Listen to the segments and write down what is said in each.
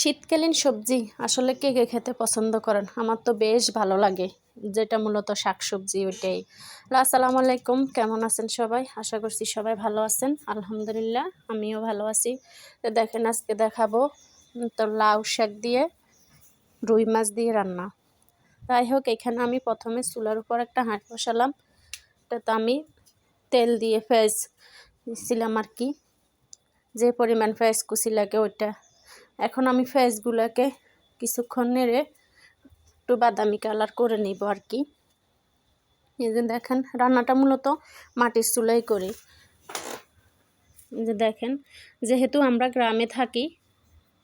শীতকালীন সবজি আসলে কে কে খেতে পছন্দ করেন? আমার তো বেশ ভালো লাগে। যেটা মূলত শাকসবজি ওইটাই। আসসালামু আলাইকুম। কেমন আছেন সবাই? আশা করছি সবাই ভালো আছেন। আলহামদুলিল্লাহ, আমিও ভালো আছি। তো দেখেন, আজকে দেখাবো তো লাউ শাক দিয়ে রুই মাছ দিয়ে রান্না। যাই হোক, এখানে আমি প্রথমে চুলার উপর একটা হাঁট বসালাম। এটা তো আমি তেল দিয়ে ফেজ দিচ্ছিলাম আর কি। যে পরিমাণ ফেজ কুচি লাগে ওইটা। এখন আমি ফেসগুলোকে কিছুক্ষণ নেড়ে একটু বাদামি কালার করে নিব আর কি। এই যে দেখেন, রান্নাটা মূলত মাটির চুলাই করি। যে দেখেন, যেহেতু আমরা গ্রামে থাকি,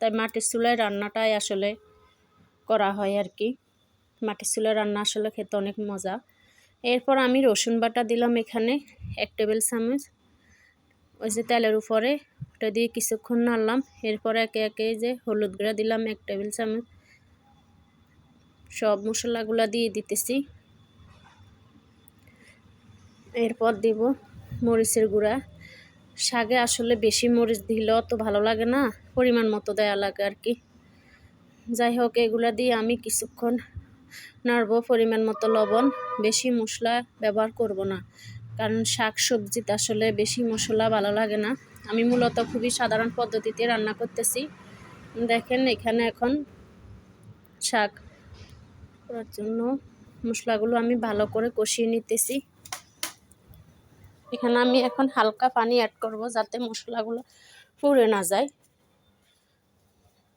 তাই মাটির চুলায় রান্নাটাই আসলে করা হয় আর কি। মাটির চুলায় রান্না আসলে খেতে অনেক মজা। এরপর আমি রসুন বাটা দিলাম এখানে, এক টেবিল চামচ। ওই যে তেলের উপরে ওটা দিয়ে কিছুক্ষণ নাড়লাম। এরপরে একে একে যে হলুদ গুঁড়া দিলাম, এক টেবিল চামচ। সব মশলাগুলো দিয়ে দিতেছি। এরপর দিব মরিচের গুঁড়া। শাকে আসলে বেশি মরিচ দিলে অত ভালো লাগে না, পরিমাণ মতো দেয়া লাগে আর কি। যাই হোক, এগুলা দিয়ে আমি কিছুক্ষণ নাড়ব পরিমাণ মতো লবণ। বেশি মশলা ব্যবহার করব না, কারণ শাক সবজিতে আসলে বেশি মশলা ভালো লাগে না। আমি মূলত খুবই সাধারণ পদ্ধতিতে রান্না করতেছি। দেখেন এখানে এখন শাক করার জন্য মশলাগুলো আমি ভালো করে কষিয়ে নিতেছি। এখানে আমি এখন হালকা পানি অ্যাড করব যাতে মশলাগুলো পুড়ে না যায়।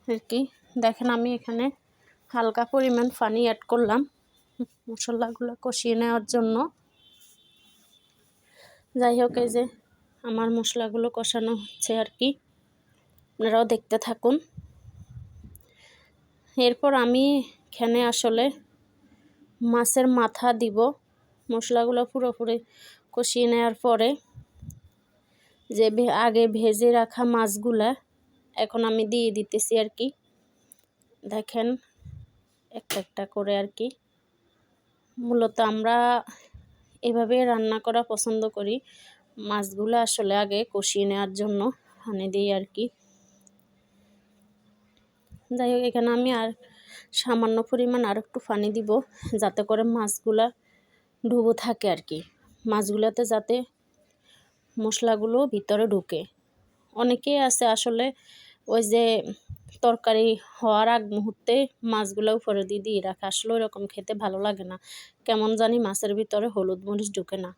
আর কি? দেখেন আমি এখানে হালকা পরিমাণ পানি অ্যাড করলাম মশলাগুলো কষিয়ে নেওয়ার জন্য। যাই হোক, এই যে আমার মশলাগুলো কষানো হচ্ছে আর কি। আপনারাও দেখতে থাকুন। এরপর আমি এখানে আসলে মাছের মাথা দিব। মশলাগুলো পুরোপুরি কষিয়ে নেওয়ার পরে যে আগে ভেজে রাখা মাছগুলা এখন আমি দিয়ে দিতেছি আর কি। দেখেন একটা একটা করে আর কি। মূলত আমরা এভাবে রান্না করা পছন্দ করি। মাছগুলো আসলে আগে কষিয়ে নেওয়ার জন্য হানে দিই আর কি। যাই হোক, এখানে আমি আর সামান্য পরিমাণ আর একটু পানি দিব যাতে করে মাছগুলা ডুবো থাকে আর কি। মাছগুলোতে যাতে মশলাগুলো ভিতরে ঢুকে। অনেকেই আছে আসলে ওই যে তরকারি হওয়ার আগ মুহূর্তে মাছগুলো উপরে দিয়ে দিয়ে রাখে। আসলে ওরকম খেতে ভালো লাগে না। কেমন জানি মাছের ভিতরে হলুদ মরিচ ঢুকে না।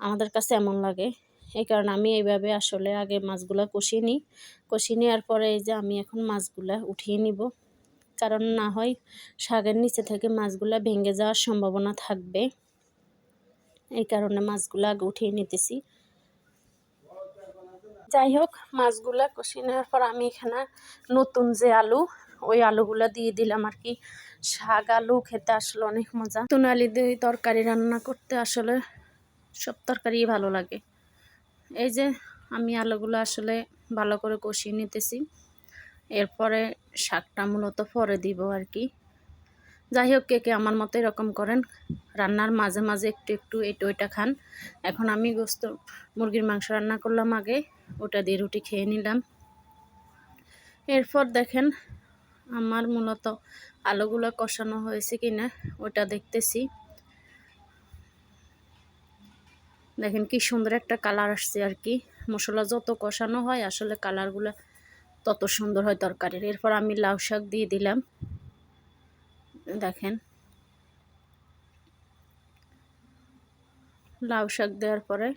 আমাদের কাছে এমন লাগে। এই কারণে আমি এইভাবে আসলে আগে মাছগুলো কষিয়ে নিই। কষিয়ে নেওয়ার পরে এই যে আমি এখন মাছগুলো উঠিয়ে নিব। কারণ না হয় শাকের নিচে থেকে মাছগুলো ভেঙে যাওয়ার সম্ভাবনা থাকবে। এই কারণে মাছগুলো আগে উঠিয়ে নিতেছি। যাই হোক, মাছগুলো কষিয়ে নেওয়ার পর আমি এখানে নতুন যে আলু, ওই আলুগুলো দিয়ে দিলাম আর কি। শাক, আলু খেতে আসলে অনেক মজা। নতুন আলু দিয়ে তরকারি রান্না করতে আসলে সব তরকারি ভালো লাগে। এই যে আমি আলুগুলো আসলে ভালো করে কষিয়ে নিতেছি। এরপরে শাকটা মূলত পরে দিব আর কি। যাই হোক, কে কে আমার মতো এরকম করেন, রান্নার মাঝে মাঝে একটু একটু এটা ওইটা খান। এখন আমি গোস্ত, মুরগির মাংস রান্না করলাম আগে, ওটা দিয়ে রুটি খেয়ে নিলাম। এরপর দেখেন আমার মূলত আলুগুলো কষানো হয়েছে কিনা, ওটা দেখতেছি। দেখেন কি সুন্দর একটা কালার আসছে আর কি। মশলা যত কষানো হয়, আসলে কালারগুলো তত সুন্দর হয় তরকারির। এরপর আমি লাউ শাক দিয়ে দিলাম। দেখেন। লাউ শাক দেওয়ার পরে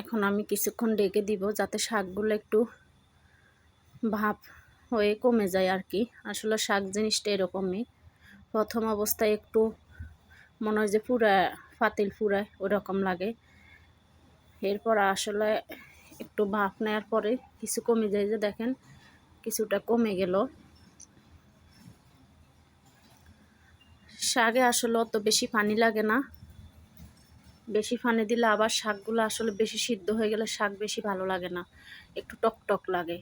এখন আমি কিছুক্ষণ ডেকে দিব যাতে শাকগুলো একটু ভাপ হয়ে কমে যায় আর কি। আসলে শাক জিনিসটা এরকমই। প্রথম অবস্থায় একটু মনে হয় যে পুরা পাতিল ফুরায় ওরকম লাগে। এরপর আসলে একটু ভাপ নেওয়ার পরে কিছু কমে যায় যে দেখেন, কিছুটা কমে গেল। শাকে আসলে অত বেশি পানি লাগে না। বেশি পানি দিলে আবার শাকগুলো আসলে বেশি সিদ্ধ হয়ে গেলে শাক বেশি ভালো লাগে না। একটু টক টক লাগে।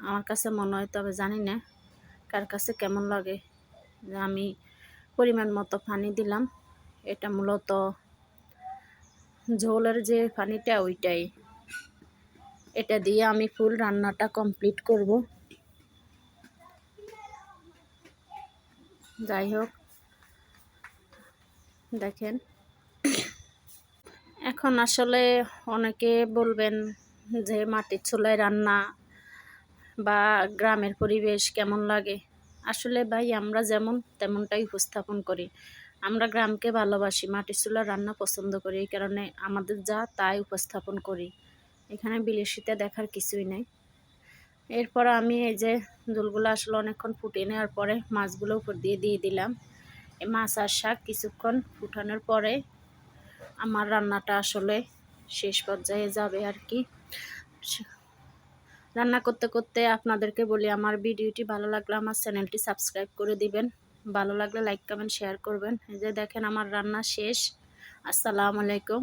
আমার কাছে মনে হয়, তবে জানি না কার কাছে কেমন লাগে। আমি পরিমাণ মতো পানি দিলাম। এটা মূলত ঝোলের যে পানিটা ওইটাই। এটা দিয়ে আমি ফুল রান্নাটা কমপ্লিট করব। যাই হোক, দেখেন। এখন আসলে অনেকে বলবেন যে মাটির চুলায় রান্না বা গ্রামের পরিবেশ কেমন লাগে? আসলে ভাই, আমরা যেমন তেমনটাই উপস্থাপন করি। আমরা গ্রামকে ভালোবাসি, মাটির চুলার রান্না পছন্দ করি, এই কারণে আমাদের যা তাই উপস্থাপন করি। এখানে বিলেসিতে দেখার কিছুই নেই। এরপর আমি এই যে জলগুলো আসলে অনেকক্ষণ ফুটিয়ে নেওয়ার পরে মাছগুলো উপর দিয়ে দিয়ে দিলাম। এই মাছ আর শাক কিছুক্ষণ ফুটানোর পরে আমার রান্নাটা আসলে শেষ পর্যায়ে যাবে আর কি। রান্না করতে করতে আপনাদেরকে বলি, আমার ভিডিওটি ভালো লাগলে আমার চ্যানেলটি সাবস্ক্রাইব করে দিবেন। ভালো লাগলে লাইক কমেন্ট শেয়ার করবেন। এই যে দেখেন আমার রান্না শেষ। আসসালামু আলাইকুম।